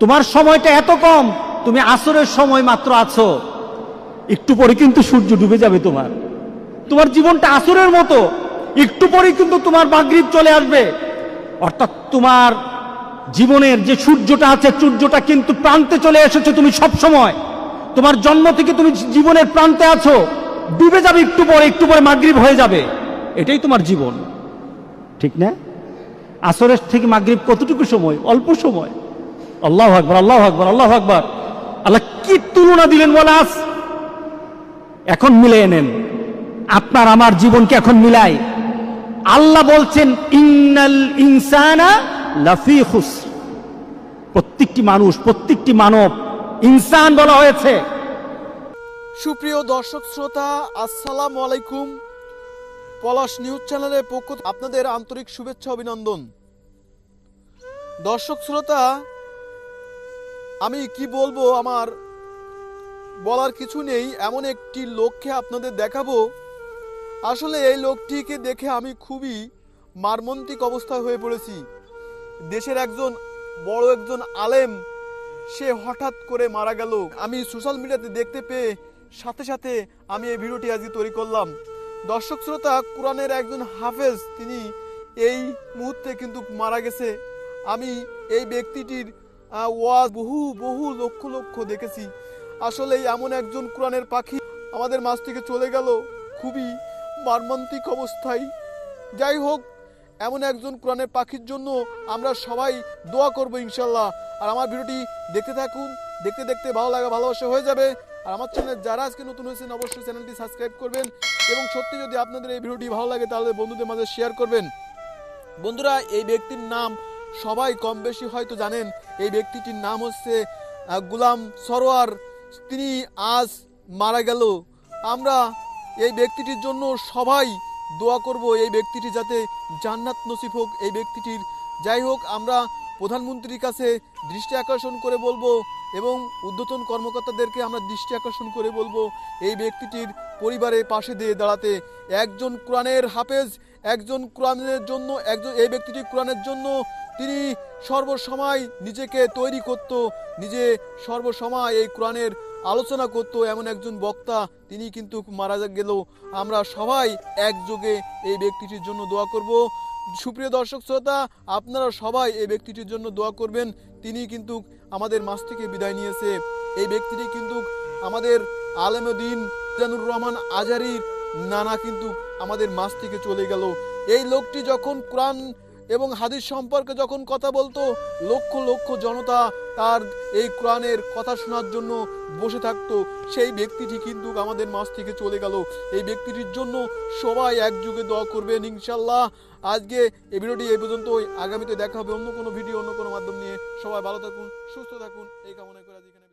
তোমার সময়টা এত কম, তুমি আসরের সময় মাত্র আছো। একটু পরে কিন্তু সূর্য ডুবে যাবে তোমার। তোমার জীবনটা আসরের মতো, একটু পরে কিন্তু তোমার মাগরিব চলে আসবে। অর্থাৎ তোমার জীবনের যে সূর্যটা আছে, সূর্যটা কিন্তু প্রান্তে চলে এসেছে তুমি সব সময়। তোমার জন্ম থেকে তুমি জীবনের প্রান্তে আছো। ডুবে যাবে একটু পরে একটু পরে মাগরিব হয়ে যাবে। এটাই তোমার জীবন। ঠিক না? আসরের থেকে মাগরিব কতটুকু সময়? অল্প সময়। আল্লাহ আকবর আল্লাহ আকবর আল্লাহ আকবর। আল্লাহ কি তুলনা দিলেন বলাস এখন মিলিয়ে নেন। আপনার আমার জীবনকে এখন মিলাই। আল্লাহ বলছেন, ইন্নাল ইনসানা লাফি খুসর। প্রত্যেকটি মানুষ, প্রত্যেকটি মানব ইনসান বলা হয়েছে। সুপ্রিয় দর্শক শ্রোতা, আসসালামু আলাইকুম। পলাশ নিউজ চ্যানেলের পক্ষ আপনাদের আন্তরিক শুভেচ্ছা, অভিনন্দন। দর্শক শ্রোতা আমি কি বলব, আমার বলার কিছু নেই, এমন একটি লোককে আপনাদের দেখাবো। আসলে এই লোকটিকে দেখে আমি খুবই মারমন্তিক অবস্থায় হয়ে পড়েছি। দেশের একজন বড় একজন আলেম, সে হঠাৎ করে মারা গেল। আমি সোশ্যাল মিডিয়াতে দেখতে পেয়ে সাথে সাথে আমি এই ভিডিওটি আজকে তৈরি করলাম। দর্শক শ্রোতা, কোরআনের একজন হাফেজ, তিনি এই মুহূর্তে কিন্তু মারা গেছে। আমি এই ব্যক্তিটির ওয়াজ বহু বহু লক্ষ লক্ষ দেখেছি। আসলে এমন একজন কোরআনের পাখি আমাদের মাছ থেকে চলে গেল। খুবই মর্মান্তিক অবস্থায়। যাই হোক, এমন একজন কোরআনের পাখির জন্য আমরা সবাই দোয়া করব ইনশাল্লাহ আর আমার ভিডিওটি দেখতে থাকুন, দেখতে দেখতে ভালো লাগা, ভালোবাসা হয়ে যাবে। আর আমার চ্যানেল যারা আজকে নতুন হয়েছেন, অবশ্যই চ্যানেলটি সাবস্ক্রাইব করবেন। এবং সত্যি যদি আপনাদের এই ভিডিওটি ভালো লাগে, তাহলে বন্ধুদের মাঝে শেয়ার করবেন। বন্ধুরা, এই ব্যক্তির নাম সবাই কম বেশি হয়তো জানেন, এই ব্যক্তিটির নাম হচ্ছে গুলাম সরোয়ার। তিনি আজ মারা গেল। আমরা এই ব্যক্তিটির জন্য সবাই দোয়া করব এই ব্যক্তিটি যাতে জান্নাত নসিব হোক এই ব্যক্তিটির। যাই হোক, আমরা প্রধানমন্ত্রীর কাছে দৃষ্টি আকর্ষণ করে বলব এবং ঊর্ধ্বতন কর্মকর্তাদেরকে আমরা দৃষ্টি আকর্ষণ করে বলব, এই ব্যক্তিটির পরিবারের পাশে দিয়ে দাঁড়াতে। একজন কোরআনের হাফেজ একজন কোরআনের জন্য, একজন, এই ব্যক্তিটি কোরআনের জন্য, তিনি সর্বসময় নিজেকে তৈরি করত, নিজে সর্বসময় এই কোরআনের আলোচনা করত, এমন একজন বক্তা, তিনি কিন্তু মারা গেল। আমরা সবাই একযোগে এই ব্যক্তিটির জন্য দোয়া করব। সুপ্রিয় দর্শক শ্রোতা, আপনারা সবাই এই ব্যক্তিটির জন্য দোয়া করবেন। তিনি কিন্তু আমাদের মাছ থেকে বিদায় নিয়েছে। এই ব্যক্তিটি কিন্তু আমাদের আলেমদিন জানুর রহমান আজারির নানা কিন্তু আমাদের মাছ থেকে চলে গেল। এই লোকটি যখন কোরআন এবং হাদিস সম্পর্কে যখন কথা বলতো, লক্ষ লক্ষ জনতা তার এই কোরআনের কথা শোনার জন্য বসে থাকতো। সেই ব্যক্তিটি কিন্তু আমাদের মাছ থেকে চলে গেল। এই ব্যক্তিটির জন্য সবাই একযুগে দোয়া করবেন ইনশাল্লাহ আজকে এই ভিডিওটি এই পর্যন্তই। আগামীতে দেখা হবে অন্য কোনো ভিডিও, অন্য কোনো মাধ্যম নিয়ে। সবাই ভালো থাকুন, সুস্থ থাকুন। এই কামনা করে আজ এখানে